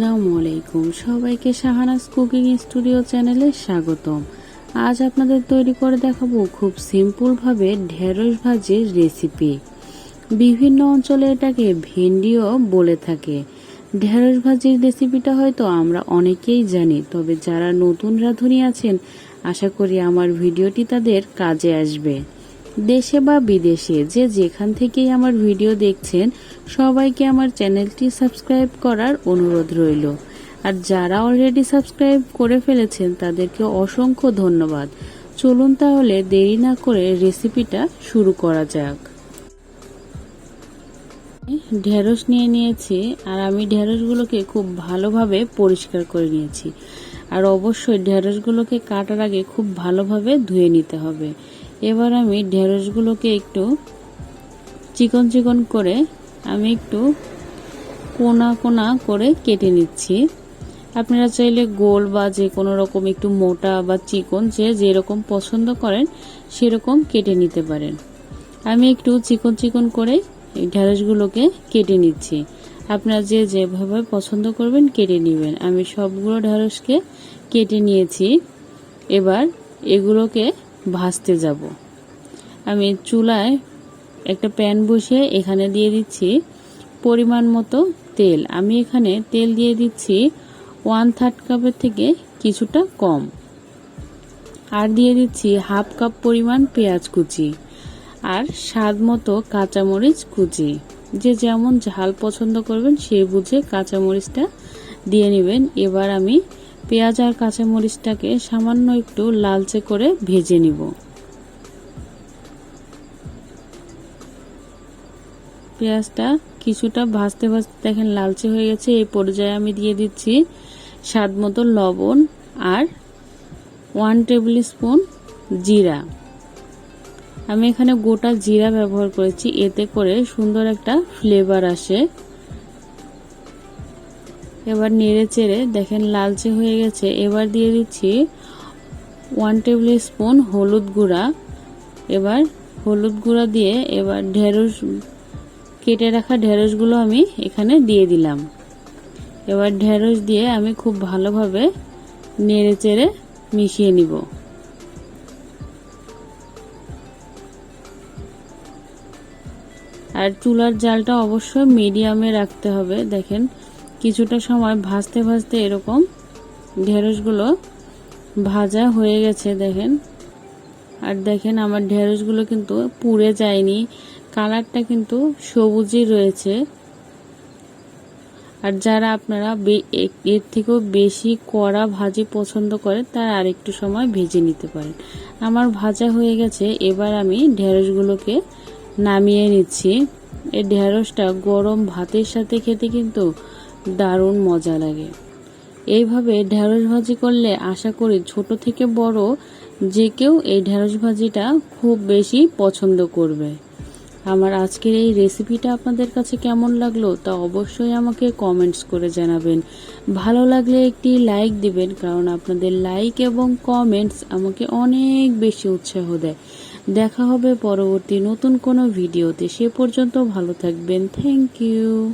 আসসালামু আলাইকুম সবাইকে শাহানাজ কুকিং স্টুডিও চ্যানেলে স্বাগতম। আজ আপনাদের তৈরি করে দেখাবো খুব সিম্পলভাবে ঢেঁড়স ভাজির রেসিপি বিভিন্ন অঞ্চলে এটাকে ভেন্ডিও বলে থাকে। ঢেঁড়স ভাজির রেসিপিটা হয়তো আমরা অনেকেই জানি, তবে যারা নতুন রাঁধুনি আছেন, আশা করি আমার ভিডিওটি তাদের কাজে আসবে। দেশে বা বিদেশে যে যেখান থেকেই আমার ভিডিও দেখছেন, সবাইকে আমার চ্যানেলটি সাবস্ক্রাইব করার অনুরোধ রইল। আর যারা অলরেডি সাবস্ক্রাইব করে ফেলেছেন, তাদেরকে অসংখ্য ধন্যবাদ। চলুন তাহলে দেরি না করে রেসিপিটা শুরু করা যাক। ঢেঁড়স নিয়ে নিয়েছি, আর আমি ঢেঁড়সগুলোকে খুব ভালোভাবে পরিষ্কার করে নিয়েছি। আর অবশ্যই ঢেঁড়সগুলোকে কাটার আগে খুব ভালোভাবে ধুয়ে নিতে হবে। এবার আমি ঢেঁড়সগুলোকে একটু চিকন চিকন করে আমি একটু কোনা কোনা করে কেটে নিচ্ছি। আপনারা চাইলে গোল বা যে কোনো রকম একটু মোটা বা চিকন যে যেরকম পছন্দ করেন সেরকম কেটে নিতে পারেন। আমি একটু চিকন চিকন করে এই ঢেঁড়সগুলোকে কেটে নিচ্ছি। আপনারা যে যেভাবে পছন্দ করবেন কেটে নেবেন। আমি সবগুলো ঢেঁড়সকে কেটে নিয়েছি। এবার এগুলোকে ভাজতে যাব। আমি চুলায় একটা প্যান বসিয়ে এখানে দিয়ে দিচ্ছি পরিমাণ মতো তেল। আমি এখানে তেল দিয়ে দিচ্ছি ওয়ান থার্ড কাপের থেকে কিছুটা কম। আর দিয়ে দিচ্ছি হাফ কাপ পরিমাণ পেঁয়াজ কুচি আর স্বাদ মতো কাঁচামরিচ কুচি। যে যেমন ঝাল পছন্দ করবেন সে বুঝে কাঁচামরিচটা দিয়ে নেবেন। এবার আমি পেঁয়াজ আর কাঁচামরিচটাকে সামান্য একটু লালচে করে ভেজে নিব। পেঁয়াজটা কিছুটা ভাজতে ভাজতে দেখেন লালচে হয়ে গেছে। এই পর্যায়ে আমি দিয়ে দিচ্ছি স্বাদ মতো লবণ আর ওয়ান টেবিল স্পুন জিরা। আমি এখানে গোটা জিরা ব্যবহার করেছি, এতে করে সুন্দর একটা ফ্লেভার আসে। এবার নেড়ে চেড়ে দেখেন লালচে হয়ে গেছে। এবার দিয়ে দিচ্ছি ওয়ান টেবিল স্পুন হলুদ গুঁড়া। এবার হলুদ গুঁড়া দিয়ে এবার ঢেঁড়স, কেটে রাখা ঢেঁড়সগুলো আমি এখানে দিয়ে দিলাম। এবার ঢেঁড়স দিয়ে আমি খুব ভালোভাবে নেড়ে চেড়ে মিশিয়ে নিব। আর চুলার জালটা অবশ্যই মিডিয়ামে রাখতে হবে। দেখেন কিছুটা সময় ভাজতে ভাজতে এরকম ঢেঁড়সগুলো ভাজা হয়ে গেছে, দেখেন। আর দেখেন আমার ঢেঁড়সগুলো কিন্তু পুড়ে যায়নি, কালারটা কিন্তু সবুজই রয়েছে। আর যারা আপনারা এর থেকেও বেশি কড়া ভাজি পছন্দ করে তারা আরেকটু সময় ভেজে নিতে পারেন। আমার ভাজা হয়ে গেছে, এবার আমি ঢেঁড়সগুলোকে নামিয়ে নিচ্ছি। এই ঢেঁড়সটা গরম ভাতের সাথে খেতে কিন্তু দারুণ মজা লাগে। এইভাবে ঢেঁড়স ভাজি করলে আশা করি ছোট থেকে বড় যে কেউ এই ঢেঁড়স ভাজিটা খুব বেশি পছন্দ করবে। আমার আজকের এই রেসিপিটা আপনাদের কাছে কেমন লাগল তা অবশ্যই আমাকে কমেন্টস করে জানাবেন। ভালো লাগলে একটি লাইক দিবেন, কারণ আপনাদের লাইক এবং কমেন্টস আমাকে অনেক বেশি উৎসাহ দেয়। দেখা হবে পরবর্তী নতুন কোনো ভিডিওতে। সে পর্যন্ত ভালো থাকবেন। Thank you.